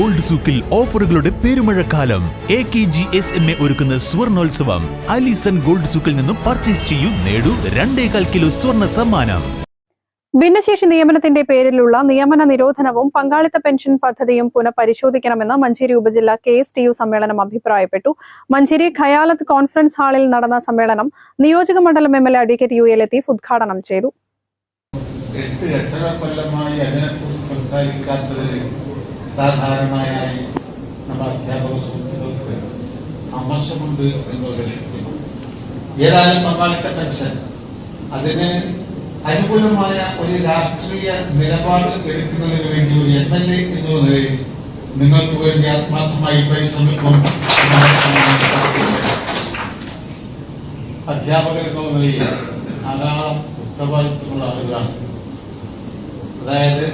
Gold സൂക്കിൽ ഓഫറുകളുടെ പെരുമഴക്കാലം. A K G S M A ഒരുക്കുന്ന സ്വർണോത്സവം. അലിസൺ ഗോൾഡ് സൂക്കിൽ നിന്നും പർച്ചേസ് ചെയ്യൂ നേടൂ രണ്ടേകാൽ കിലോ സ്വർണ സമ്മാനം. ഭിന്നശേഷി നിയമനത്തിന്റെ പേരിലുള്ള നിയമന നിരോധനവും പങ്കാളിത്ത പെൻഷൻ പദ്ധതിയും പുനഃപരിശോധിക്കണമെന്ന് മഞ്ചേരി ഉപജില്ല കെ എസ് ടി യു സമ്മേളനം അഭിപ്രായപ്പെട്ടു. മഞ്ചേരി ഖയാലത്ത് കോൺഫറൻസ് ഹാളിൽ നടന്ന സമ്മേളനം നിയോജക മണ്ഡലം M L A advocate U A Latheef ഉദ്ഘാടനം ചെയ്തു. എട്ട് എട്ടര കൊല്ലമായി അതിനെക്കുറിച്ച് സംസാരിക്കാത്തതിൽ സാധാരണയായി നമ്മുടെ അധ്യാപക സുഹൃത്തുക്കൾക്ക് അമർശമുണ്ട് എന്നുള്ള ലക്ഷ്യമാണ് ഏതായാലും പങ്കാളിത്ത പെൻഷൻ. അതിന് അനുകൂലമായ ഒരു രാഷ്ട്രീയ നിലപാട് എടുക്കുന്നതിന് വേണ്ടി ഒരു എം എൽ എ എന്നുള്ള നിലയിൽ നിങ്ങൾക്ക് വേണ്ടി ആത്മാർത്ഥമായി പരിശ്രമിക്കും അധ്യാപകർ എന്നുള്ള നിലയിൽ ധാരാളം ഉത്തരവാദിത്തമുള്ള ആളുകളാണ്. അതായത്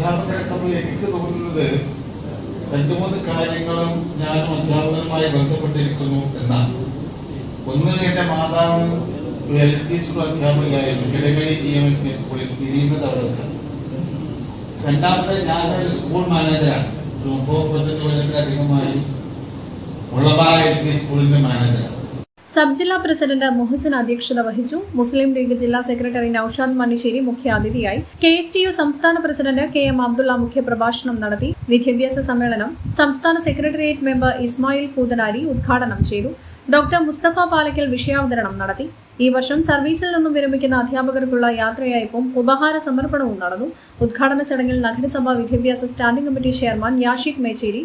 അധ്യാപകരെ സംബന്ധിച്ച് എനിക്ക് തോന്നുന്നത് രണ്ടു മൂന്ന് കാര്യങ്ങളും ഞാനും അധ്യാപകരുമായി ബന്ധപ്പെട്ടിരിക്കുന്നു എന്നാണ്. ഒന്ന് എന്റെ മാതാവ് എൽ പി സ്കൂൾ അധ്യാപികയായിരുന്നു കിടകളി എം എൽ പി സ്കൂളിൽ തിരിയുന്നത് അവിടെ വെച്ചാണ്. രണ്ടാമത് ഞാനൊരു സ്കൂൾ മാനേജറാണ് ഒരു മുപ്പത് മുപ്പത്തഞ്ച് കൊല്ലത്തിലധികമായി മുളബാല എൽ പി സ്കൂളിന്റെ മാനേജറാണ് സബ് ജില്ലാ പ്രസിഡന്റ് മുഹസിൻ അധ്യക്ഷത വഹിച്ചു. മുസ്ലിം ലീഗ് ജില്ലാ സെക്രട്ടറി നൌഷാദ് മണ്ണിശ്ശേരി മുഖ്യാതിഥിയായി. കെ എസ് ടി യു സംസ്ഥാന പ്രസിഡന്റ് കെ എം അബ്ദുള്ള മുഖ്യപ്രഭാഷണം നടത്തി. വിദ്യാഭ്യാസ സമ്മേളനം സംസ്ഥാന സെക്രട്ടേറിയറ്റ് മെമ്പർ ഇസ്മായിൽ പൂതനാരി ഉദ്ഘാടനം ചെയ്തു. ഡോക്ടർ മുസ്തഫ പാലക്കൽ വിഷയാവതരണം നടത്തി. ഈ വർഷം സർവീസിൽ നിന്നും വിരമിക്കുന്ന അധ്യാപകർക്കുള്ള യാത്രയയപ്പും ഉപഹാര സമർപ്പണവും നടന്നു. ഉദ്ഘാടന ചടങ്ങിൽ നഗരസഭാ വിദ്യാഭ്യാസ standing committee chairman Yashik Mecheri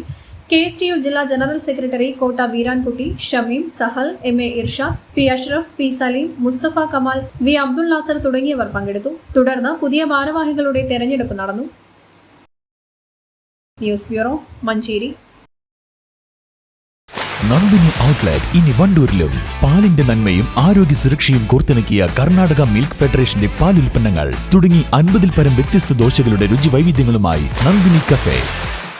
K S T U ജില്ലാ general secretary Kotta Veerankutty Shameem Sahal M A Irshad P Ashraf P Saleem Musthafa Kamal V Abdul Nasar തുടങ്ങിയവർ പങ്കെടുത്തു. തുടർന്ന് പുതിയ ഭാരവാഹികളുടെ തെരഞ്ഞെടുപ്പ് നടന്നു. News bureau Manjeri. Nandini outlet ഇനി വണ്ടൂരിലും. പാലിന്റെ നന്മയും ആരോഗ്യ സുരക്ഷയും കോർത്തിണക്കിയ കർണാടക മിൽക്ക് ഫെഡറേഷന്റെ പാലുൽപ്പന്നങ്ങൾ തുടങ്ങി അൻപതിൽ പരം വ്യത്യസ്ത ദോശകളുടെ രുചി വൈവിധ്യങ്ങളുമായി നന്ദിനി കഫേ.